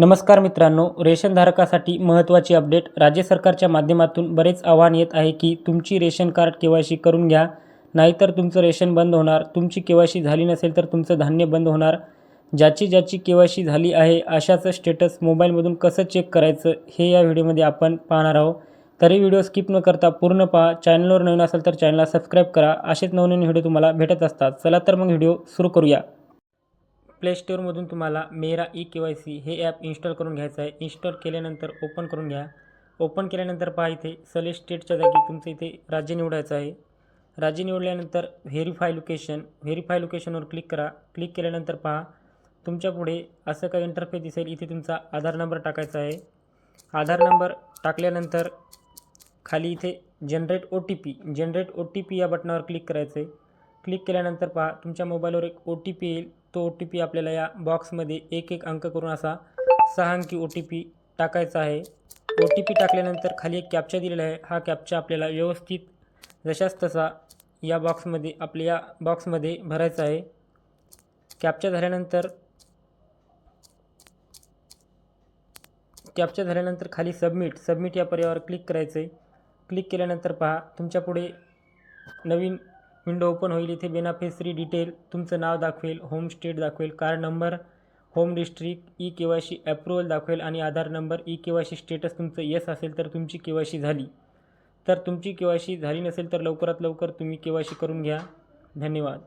नमस्कार मित्रांनो रेशनधारकासाठी महत्त्वाची अपडेट. राज्य सरकारच्या माध्यमातून बरेच आव्हान येत आहे की तुमची ration card K Y C करून घ्या. नाहीतर तुमचं रेशन बंद होणार. तुमची के वाय सी झाली नसेल तर तुमचं धान्य बंद होणार. ज्याची ज्याची के वाय सी झाली आहे अशाचं स्टेटस मोबाईलमधून कसं चेक करायचं हे या व्हिडिओमध्ये आपण पाहणार आहोत. तरी व्हिडिओ स्किप न करता पूर्ण पहा. चॅनलवर नवीन असेल तर चॅनलला सबस्क्राईब करा. असेच नवनवीन व्हिडिओ तुम्हाला भेटत असतात. चला तर मग व्हिडिओ सुरू करूया. प्ले स्टोअरमधून तुम्हाला Mera E K Y C हे ॲप इन्स्टॉल करून घ्यायचं आहे. इन्स्टॉल केल्यानंतर ओपन करून घ्या. ओपन केल्यानंतर पहा इथे सलेक्ट स्टेटच्या जागी तुमचं इथे राज्य निवडायचं आहे. राज्य निवडल्यानंतर व्हेरीफाय लोकेशन व्हेरीफाय लोकेशनवर क्लिक करा. क्लिक केल्यानंतर पहा तुमच्यापुढे असं काही इंटरफेस दिसेल. इथे तुमचा आधार नंबर टाकायचा आहे. आधार नंबर टाकल्यानंतर खाली इथे generate O T P generate O T P या बटनावर क्लिक करायचं आहे. क्लिक केल्यानंतर पहा तुमच्या मोबाईलवर एक ओ टी पी येईल. तो ओ टी पी आपल्याला या बॉक्समध्ये एक एक अंक करून असा सहा अंकी ओ टी पी टाकायचा आहे. ओ टी पी टाकल्यानंतर खाली एक कॅप्चा दिलेला आहे. हा कॅप्चा आपल्याला व्यवस्थित जशाच तसा या बॉक्समध्ये आपल्या या बॉक्समध्ये भरायचा आहे. कॅप्चा झाल्यानंतर कॅप्चा झाल्यानंतर खाली सबमिट सबमिट या पर्यायावर क्लिक करायचं आहे क्लिक केल्यानंतर पहा तुमच्यापुढे नवीन विंडो ओपन होईल. इथे बेनाफिसरी डिटेल तुमचं नाव दाखवेल होम स्टेट दाखवेल car number home district E K Y C approval दाखवेल आणि Aadhaar number E K Y C status तुमचं येस असेल तर तुमची के वाय सी झाली. तर तुमची के वाय सी झाली नसेल तर लवकरात लवकर तुम्ही के वाय सी करून घ्या. धन्यवाद.